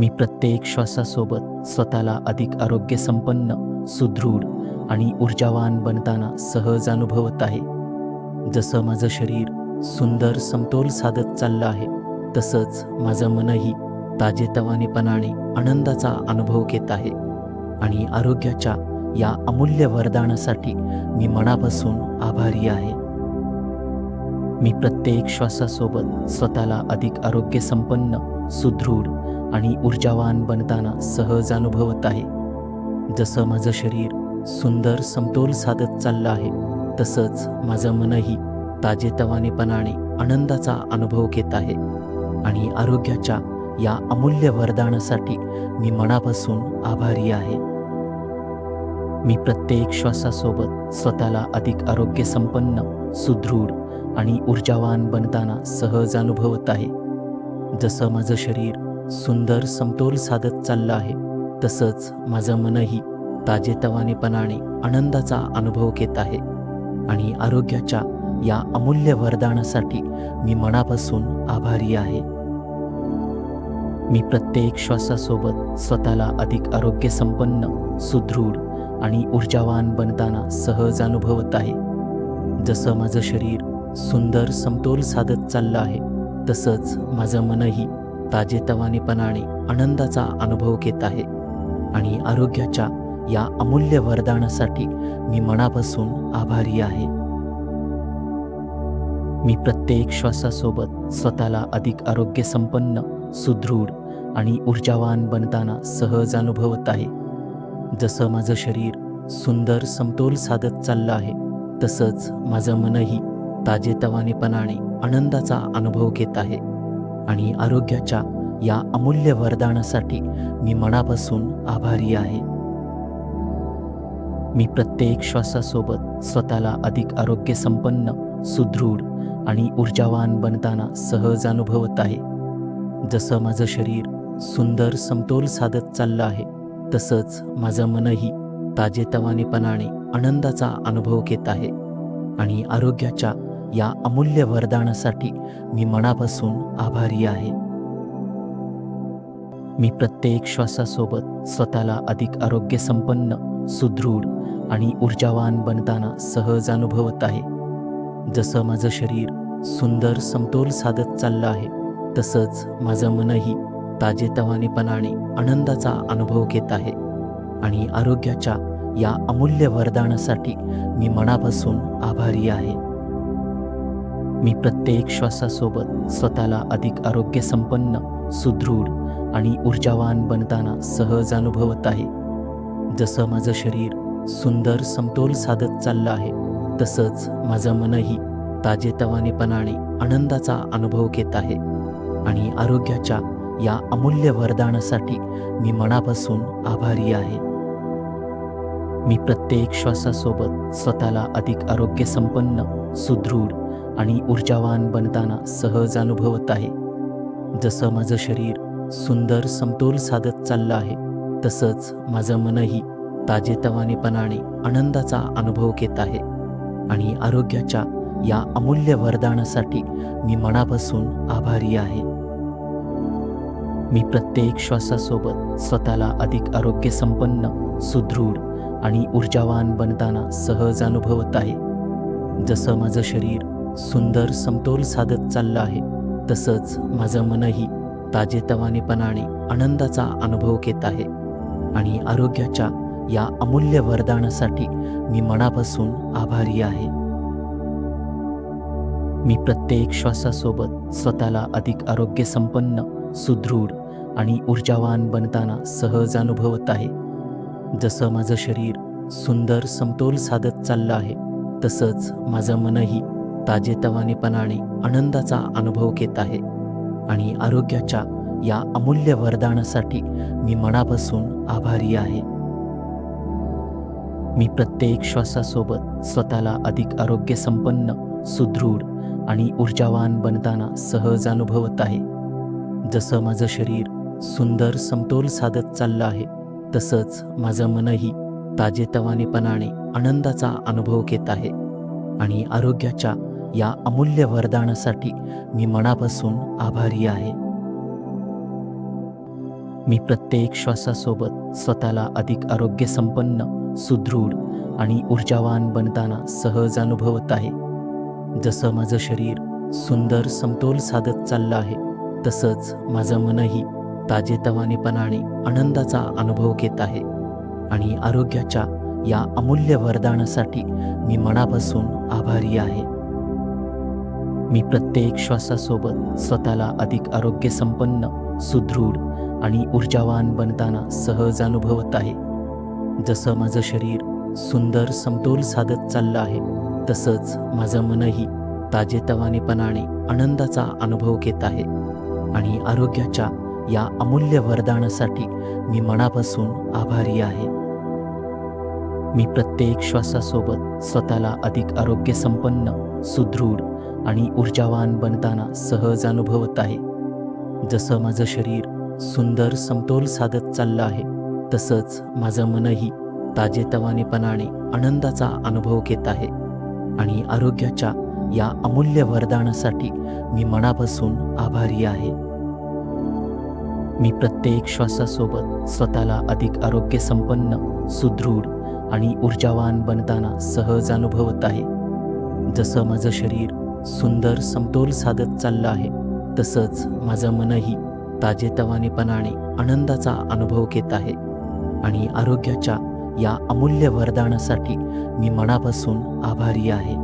मी प्रत्येक श्वासासोबत स्वतःला अधिक आरोग्यसंपन्न सुदृढ आणि ऊर्जावान बनताना सहज अनुभवत आहे. जसं माझं शरीर सुंदर समतोल साधत चाललं आहे तसंच माझं मनही ताजेतवानेपणाने आनंदाचा अनुभव घेत आहे आणि आरोग्याच्या या अमूल्य वरदानासाठी मी मनापासून आभारी आहे. मी प्रत्येक श्वासासोबत स्वतःला अधिक आरोग्यसंपन्न सुदृढ आणि ऊर्जावान बनताना सहज अनुभवत आहे. जसं माझं शरीर सुंदर समतोल साधत चाललं आहे तसंच माझं मनही ताजेतवानेपणाने आनंदाचा अनुभव घेत आहे. आणि आरोग्याच्या या अमूल्य वरदानासाठी मी मनापासून आभारी आहे. मी प्रत्येक श्वासासोबत स्वतःला अधिक आरोग्यसंपन्न सुदृढ आणि ऊर्जावान बनताना सहज अनुभवत आहे. जसं माझं शरीर सुंदर समतोल साधत चाललं आहे. तसंच माझं मनही ताजेतवानेपणाने आनंदाचा अनुभव घेत आहे. आणि आरोग्याच्या या अमूल्य वरदानासाठी मी मनापासून आभारी आहे. मी प्रत्येक श्वासासोबत स्वतःला अधिक आरोग्यसंपन्न सुदृढ आणि ऊर्जावान बनताना सहज अनुभवत आहे. जसं माझं शरीर सुंदर समतोल साधत चाललं आहे तसंच माझं मनही ताजेतवानेपणाने आनंदाचा अनुभव घेत आहे आणि आरोग्याच्या या अमूल्य वरदानासाठी मी मनापासून आभारी आहे. मी प्रत्येक श्वासासोबत स्वतःला अधिक आरोग्यसंपन्न सुदृढ आणि ऊर्जावान बनताना सहज अनुभवत आहे. जसं माझं शरीर सुंदर समतोल साधत चाललं आहे तसंच माझं मनही ताजेतवानेपणाने आनंदाचा अनुभव घेत आहे. आणि आरोग्याच्या या अमूल्य वरदानासाठी मी मनापासून आभारी आहे. मी प्रत्येक श्वासासोबत स्वतःला अधिक आरोग्यसंपन्न सुदृढ आणि ऊर्जावान बनताना सहज अनुभवत आहे. जसं माझं शरीर सुंदर समतोल साधत चाललं आहे तसंच माझं मनही ताजेतवानेपणाने आनंदाचा अनुभव घेत आहे आणि आरोग्याच्या या अमूल्य वरदानासाठी मी मनापासून आभारी आहे. मी प्रत्येक श्वासासोबत स्वतःला अधिक आरोग्यसंपन्न सुदृढ आणि ऊर्जावान बनताना सहज अनुभवत आहे. जसं माझं शरीर सुंदर समतोल साधत चाललं आहे तसंच माझं मनही ताजेतवानेपणाने आनंदाचा अनुभव घेत आहे आणि आरोग्याच्या या अमूल्य वरदानासाठी मी मनापासून आभारी आहे. मी प्रत्येक श्वासासोबत स्वतःला अधिक आरोग्यसंपन्न सुदृढ आणि ऊर्जावान बनताना सहज अनुभवत आहे. जसं माझं शरीर सुंदर समतोल साधत चाललं आहे तसंच माझं मनही ताजेतवानेपणाने आनंदाचा अनुभव घेत आहे आणि आरोग्याच्या या अमूल्य वरदानासाठी मी मनापासून आभारी आहे. मी प्रत्येक श्वासासोबत स्वतःला अधिक आरोग्यसंपन्न सुदृढ आणि ऊर्जावान बनताना सहज अनुभवत आहे. जसं माझं शरीर सुंदर समतोल साधत चाललं आहे तसंच माझं मनही ताजेतवानेपणाने आनंदाचा अनुभव घेत आहे आणि आरोग्याच्या या अमूल्य वरदानासाठी मी मनापासून आभारी आहे. मी प्रत्येक श्वासासोबत स्वतःला अधिक आरोग्यसंपन्न सुदृढ आणि ऊर्जावान बनताना सहज अनुभवत आहे. जसं माझं शरीर सुंदर समतोल साधत चाललं आहे. तसंच माझं मनही ताजेतवानेपणाने आनंदाचा अनुभव घेत आहे. आणि आरोग्याच्या या अमूल्य वरदानासाठी मी मनापासून आभारी आहे. मी प्रत्येक श्वासासोबत स्वतःला अधिक आरोग्यसंपन्न सुदृढ आणि ऊर्जावान बनताना सहज अनुभवत आहे. जसं माझं शरीर सुंदर समतोल साधत चाललं आहे तसंच माझं मनही ताजेतवानेपणाने आनंदाचा अनुभव घेत आहे. आणि आरोग्याच्या या अमूल्य वरदानासाठी मी मनापासून आभारी आहे. मी प्रत्येक श्वासासोबत स्वतःला अधिक आरोग्यसंपन्न सुदृढ आणि ऊर्जावान बनताना सहज अनुभवत आहे. जसं माझं शरीर सुंदर समतोल साधत चाललं आहे तसंच माझं मनही ताजेतवानेपणाने आनंदाचा अनुभव घेत आहे. आणि आरोग्याच्या या अमूल्य वरदानासाठी मी मनापासून आभारी आहे. मी प्रत्येक श्वासासोबत स्वतःला अधिक आरोग्यसंपन्न सुदृढ आणि ऊर्जावान बनताना सहज अनुभवत आहे. जसं माझं शरीर सुंदर समतोल साधत चाललं आहे तसंच माझं मनही ताजेतवानेपणाने आनंदाचा अनुभव घेत आहे आणि आरोग्याच्या या अमूल्य वरदानासाठी मी मनापासून आभारी आहे. मी प्रत्येक श्वासासोबत स्वतःला अधिक आरोग्यसंपन्न सुदृढ आणि ऊर्जावान बनताना सहज अनुभवत आहे. जसं माझं शरीर सुंदर समतोल साधत चाललं आहे तसंच माझं मनही ताजेतवानेपणाने आनंदाचा अनुभव घेत आहे आणि आरोग्याच्या या अमूल्य वरदानासाठी मी मनापासून आभारी आहे. मी प्रत्येक श्वासासोबत स्वतःला अधिक आरोग्यसंपन्न सुदृढ आणि ऊर्जावान बनताना सहज अनुभवत आहे. जसं माझं शरीर सुंदर समतोल साधत चाललं आहे तसंच माझं मनही ताजेतवानेपणाने आनंदाचा अनुभव घेत आहे. आणि आरोग्याच्या या अमूल्य वरदानासाठी मी मनापासून आभारी आहे. मी प्रत्येक श्वासासोबत स्वतःला अधिक आरोग्यसंपन्न सुदृढ आणि ऊर्जावान बनताना सहज अनुभवत आहे. जसं माझं शरीर सुंदर समतोल साधत चाललं आहे. तसंच माझं मनही ताजेतवानेपणाने आनंदाचा अनुभव घेत आहे. आणि आरोग्याच्या या अमूल्य वरदानासाठी मी मनापासून आभारी आहे.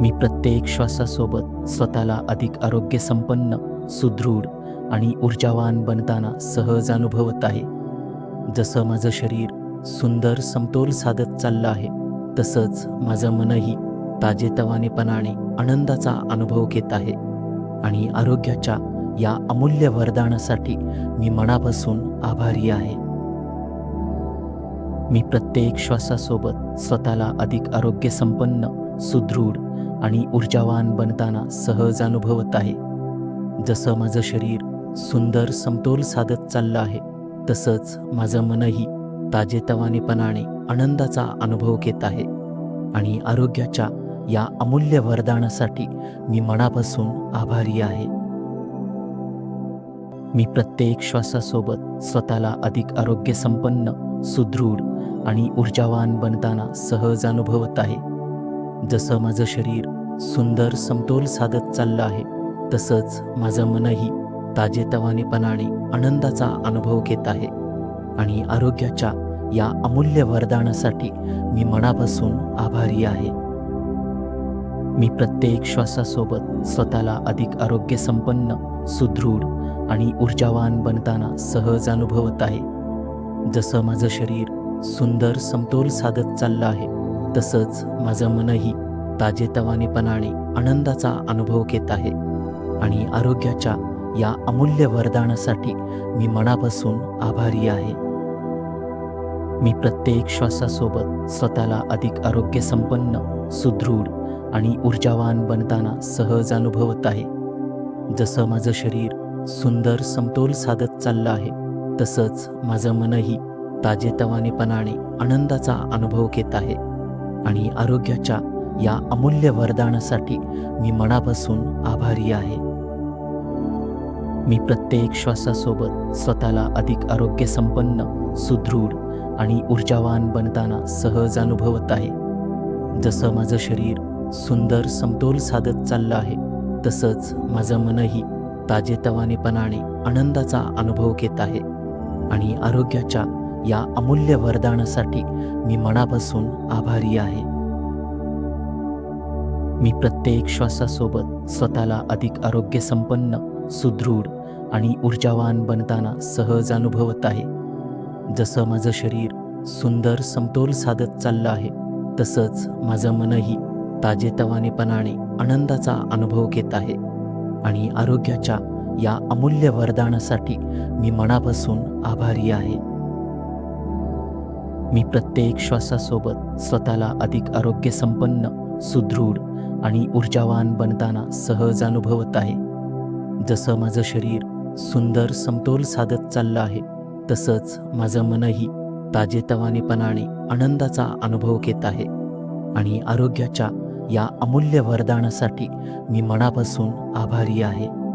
मी प्रत्येक श्वासासोबत स्वतःला अधिक आरोग्यसंपन्न सुदृढ आणि ऊर्जावान बनताना सहज अनुभवत आहे. जसं माझं शरीर सुंदर समतोल साधत चाललं आहे तसंच माझं मनही ताजेतवानेपणाने आनंदाचा अनुभव घेत आहे. आणि आरोग्याच्या या अमूल्य वरदानासाठी मी मनापासून आभारी आहे. मी प्रत्येक श्वासासोबत स्वतःला अधिक आरोग्यसंपन्न सुदृढ आणि ऊर्जावान बनताना सहज अनुभवत आहे. जसं माझं शरीर सुंदर समतोल साधत चाललं आहे तसंच माझं मनही ताजेतवानेपणाने आनंदाचा अनुभव घेत आहे. आणि आरोग्याच्या या अमूल्य वरदानासाठी मी मनापासून आभारी आहे. मी प्रत्येक श्वासासोबत स्वतःला अधिक आरोग्यसंपन्न सुदृढ आणि ऊर्जावान बनताना सहज अनुभवत आहे. जसं माझं शरीर सुंदर समतोल साधत चाललं आहे तसंच माझं मनही ताजेतवानेपणाने आनंदाचा अनुभव घेत आहे आणि आरोग्याच्या या अमूल्य वरदानासाठी मी मनापासून आभारी आहे. मी प्रत्येक श्वासासोबत स्वतःला अधिक आरोग्यसंपन्न सुदृढ आणि ऊर्जावान बनताना सहज अनुभवत आहे. जसं माझं शरीर सुंदर समतोल साधत चाललं आहे तसंच माझं मनही ताजेतवानेपणाने आनंदाचा अनुभव घेत आहे. आणि आरोग्याच्या या अमूल्य वरदानासाठी मी मनापासून आभारी आहे. मी प्रत्येक श्वासासोबत स्वतःला अधिक आरोग्यसंपन्न सुदृढ आणि ऊर्जावान बनताना सहज अनुभवत आहे. जसं माझं शरीर सुंदर समतोल साधत चाललं आहे तसंच माझं मनही ताजेतवानेपणाने आनंदाचा अनुभव घेत आहे आणि आरोग्याच्या या अमूल्य वरदानासाठी मी मनापासून आभारी आहे. मी प्रत्येक श्वासासोबत स्वतःला अधिक आरोग्यसंपन्न सुदृढ आणि ऊर्जावान बनताना सहज अनुभवत आहे. जसं माझं शरीर सुंदर समतोल साधत चाललं आहे. तसंच माझं मनही ताजेतवानेपणाने आनंदाचा अनुभव घेत आहे. आणि आरोग्याच्या या अमूल्य वरदानासाठी मी मनापासून आभारी आहे. मी प्रत्येक श्वासासोबत स्वतःला अधिक आरोग्यसंपन्न सुदृढ आणि ऊर्जावान बनताना सहज अनुभवत आहे. जसं माझं शरीर सुंदर समतोल साधत चाललं आहे तसंच माझं मनही ताजेतवानेपणाने आनंदाचा अनुभव घेत आहे. आणि आरोग्याच्या या अमूल्य वरदानासाठी मी मनापासून आभारी आहे. मी प्रत्येक श्वासासोबत स्वतःला अधिक आरोग्यसंपन्न सुदृढ आणि ऊर्जावान बनताना सहज अनुभवत आहे. जसं माझं शरीर सुंदर समतोल साधत चाललं आहे तसंच माझं मनही ताजेतवानेपणाने आनंदाचा अनुभव घेत आहे. आणि आरोग्याच्या या अमूल्य वरदानासाठी मी मनापासून आभारी आहे.